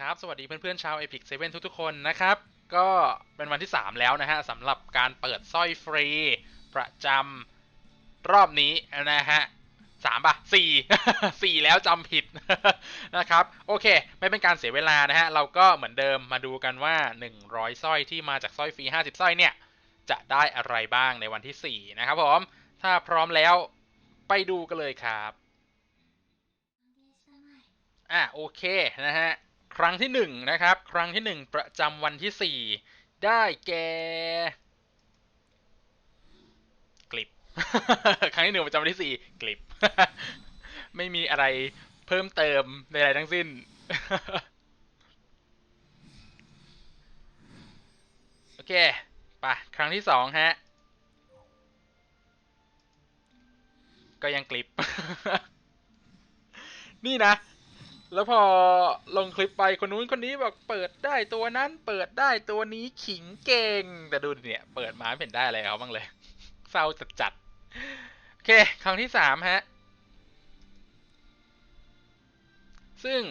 ครับ สวัสดีเพื่อนๆชาว Epic 7 ทุกๆคนนะครับ ก็เป็นวันที่ 3 แล้วนะฮะสำหรับการเปิดสร้อยฟรี ประจำรอบนี้นะฮะสามป่ะสี่สี่แล้วจำผิดนะครับ โอเค ไม่เป็นการเสียเวลานะฮะ เราก็เหมือนเดิมมาดูกันว่า 100สร้อยที่มาจากสร้อยฟรี 50สร้อยเนี่ย จะได้อะไรบ้างในวันที่ 4 นะครับผม ถ้าพร้อมแล้วไปดูกันเลยครับ อะโอเคนะฮะ ครั้งที่หนึ่งนะครับครั้งที่หนึ่งประจำวันที่สี่ได้แก่กลิบครั้งที่หนึ่งประจำวันที่สี่กลิบไม่มีอะไรเพิ่มเติมใดๆทั้งสิ้น โอเคไปครั้งที่สองฮะ ก็ยังกลิบนี่นะ แล้วพอลงคลิปไปคนนู้นคนนี้บอกเปิดได้ตัวนั้น เปิดได้ตัวนี้ขิงเก่ง แต่ดูเนี่ย เปิดมาไม่เห็นได้อะไรเขาบ้างเลย เศร้าจัดจัดๆโอเคครั้งที่สามฮะ ซึ่ง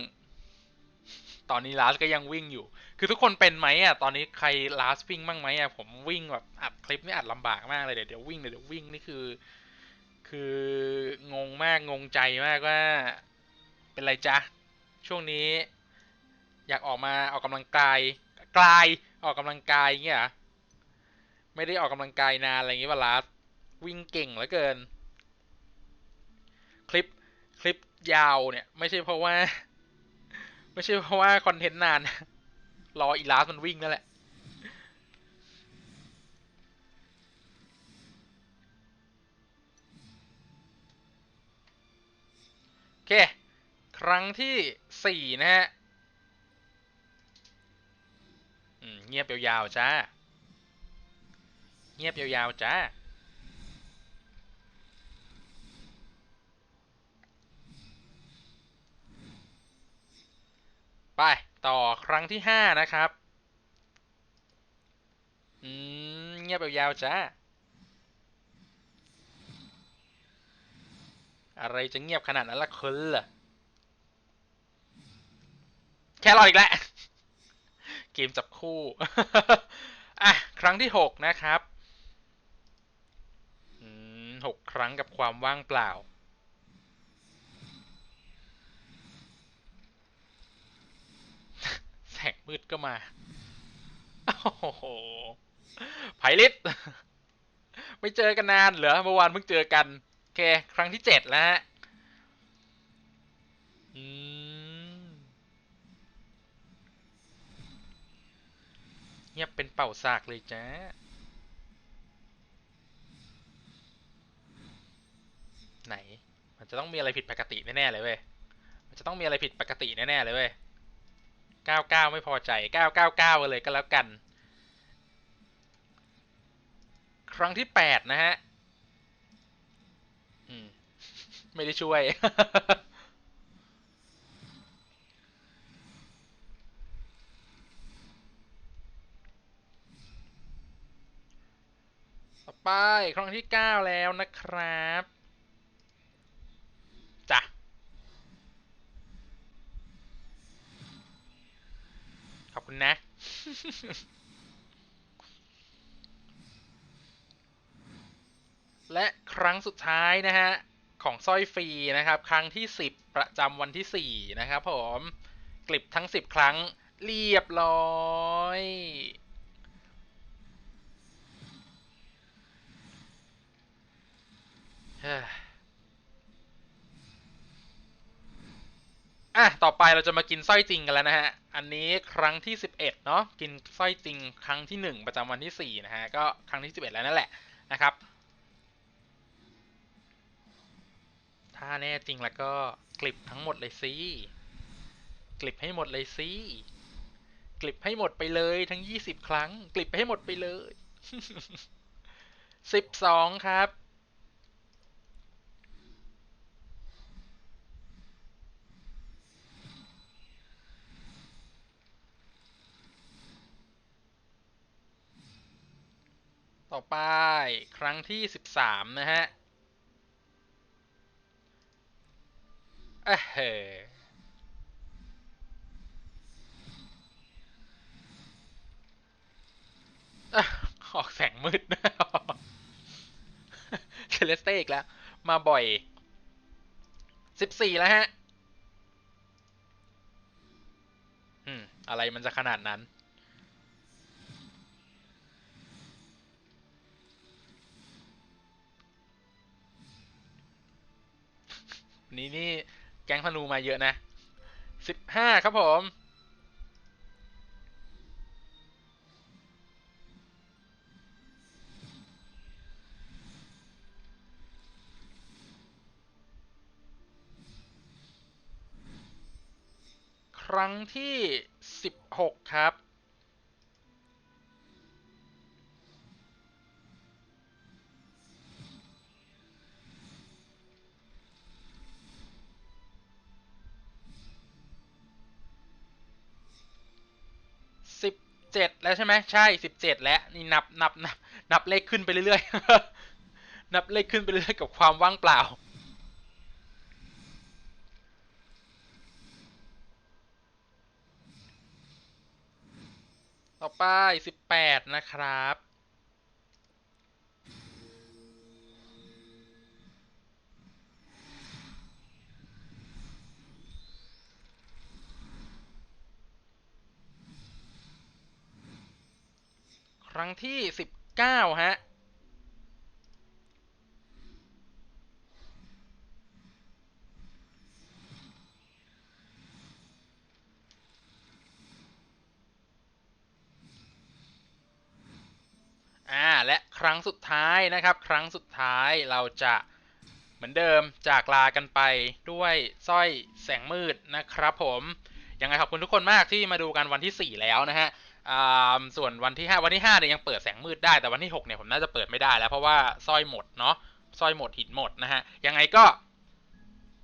ตอนนี้ลาสก็ยังวิ่งอยู่ คือทุกคนเป็นไหมอะ ตอนนี้ใครลาสวิ่งบ้างไหมอะ ผมวิ่งแบบอัดคลิปนี่อัดลำบากมากเลยเดี๋ยวเดี๋ยววิ่งเดี๋ยวเดี๋ยววิ่งนี่คือ คืองงมากงงใจมากว่า เป็นไรจ๊ะ ช่วงนี้ อยากออกมาออกกำลังกายกลายออกกำลังกายอย่างเงี้ยไม่ได้ออกกำลังกายนานอะไรอย่างงี้ป่ะลาสวิ่งเก่งเหลือเกิน คลิปคลิปยาวเนี่ย ไม่ใช่เพราะว่า ไม่ใช่เพราะว่าคอนเทนต์นาน รออีลาสมันวิ่งนั่นแหละโอเค รั้งที่สี่นะฮะเงียบยาวๆจ้า เงียบยาวๆจ้า ไป ต่อครั้งที่ห้านะครับอืมเงียบยาวๆจ้า อะไรจะเงียบขนาดนั้นล่ะคุณล่ะ รออีกแล้วเกมจับคู่อะครั้งที่หกนะครับหกครั้งกับความว่างเปล่าแสงมืดก็มา โอ้โหไพลิตไม่เจอกันนานเหรอเมื่อวานเพิ่งเจอกัน โอเค ครั้งที่เจ็ดแล้วฮะอืม งียบเป็นเป่าซากเลยจ้าไหน มันจะต้องมีอะไรผิดปกติแน่ๆเลยเว้ย มันจะต้องมีอะไรผิดปกติแน่ๆเลยเว้ย99ไม่พอใจ999กันเลยก็แล้วกัน ครั้งที่8นะฮะ อืม ไม่ได้ช่วย ไปครั้งที่ 9 แล้วนะครับจ้ะขอบคุณนะ และครั้งสุดท้ายนะฮะ ของสร้อยฟรีนะครับ ครั้งที่ 10 ประจำวันที่ 4 นะครับผมกลิบทั้ง 10 ครั้งเรียบร้อย อะต่อไปเราจะมากินสร้อยจริงกันแล้วนะฮะ อันนี้ครั้งที่ 11เนาะกินสร้อยจริงครั้งที่ 1 ประจำวันที่ 4 นะฮะ ก็ครั้งที่ 11 แล้วนั่นแหละนะครับ ถ้าแน่จริงแล้วก็กลิบทั้งหมดเลยสิกลิบให้หมดเลยสิกลิบให้หมดไปเลยทั้ง 20 ครั้ง กลิบให้หมดไปเลย 12 ครับ ต่อไป ครั้งที่สิบสามนะฮะเอ้เออกแสงมืดเซเลสเตอีกแล้ว มาบ่อยสิบสี่แล้วฮะ อืม อะไรมันจะขนาดนั้น นี่นี่แก๊งธนูมาเยอะนะสิบห้าครับผม ครั้งที่สิบหกครับ เจ็ดแล้วใช่ไหมใช่สิบเจ็ดแล้วนี่นับนับนับนับเลขขึ้นไปเรื่อยๆ นับเลขขึ้นไปเรื่อยๆกับความว่างเปล่า ต่อไปสิบแปดนะครับ ค รั้งที่สิบเก้าฮะอ่าและครั้งสุดท้ายนะครับ ครั้งสุดท้ายเราจะเหมือนเดิมจากลากันไปด้วยสร้อยแสงมืดนะครับผมยังไงขอบคุณทุกคนมากที่มาดูกันวันที่ 4 แล้วนะฮะ ส่วนวันที่5วันที่5เนี่ยยังเปิดแสงมืดได้แต่วันที่6เนี่ยผมน่าจะเปิดไม่ได้แล้วเพราะว่าสร้อยหมดเนาะสร้อยหมดหินหมดนะฮะยังไงก็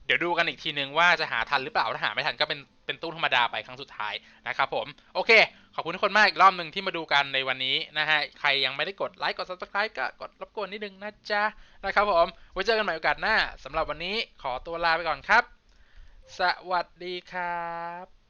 เดี๋ยวดูกันอีกทีนึงว่าจะหาทันหรือเปล่าถ้าหาไม่ทันก็เป็นเป็นตู้ธรรมดาไปครั้งสุดท้ายนะครับผมโอเค ขอบคุณทุกคนมากอีกรอบหนึ่งที่มาดูกันในวันนี้นะฮะใครยังไม่ได้กดไลค์กด subscribe ก็กดรบกวนนิดนึงนะจ๊ะนะครับผมไว้เจอกันใหม่โอกาสหน้าสำหรับวันนี้ขอตัวลาไปก่อนครับ สวัสดีครับ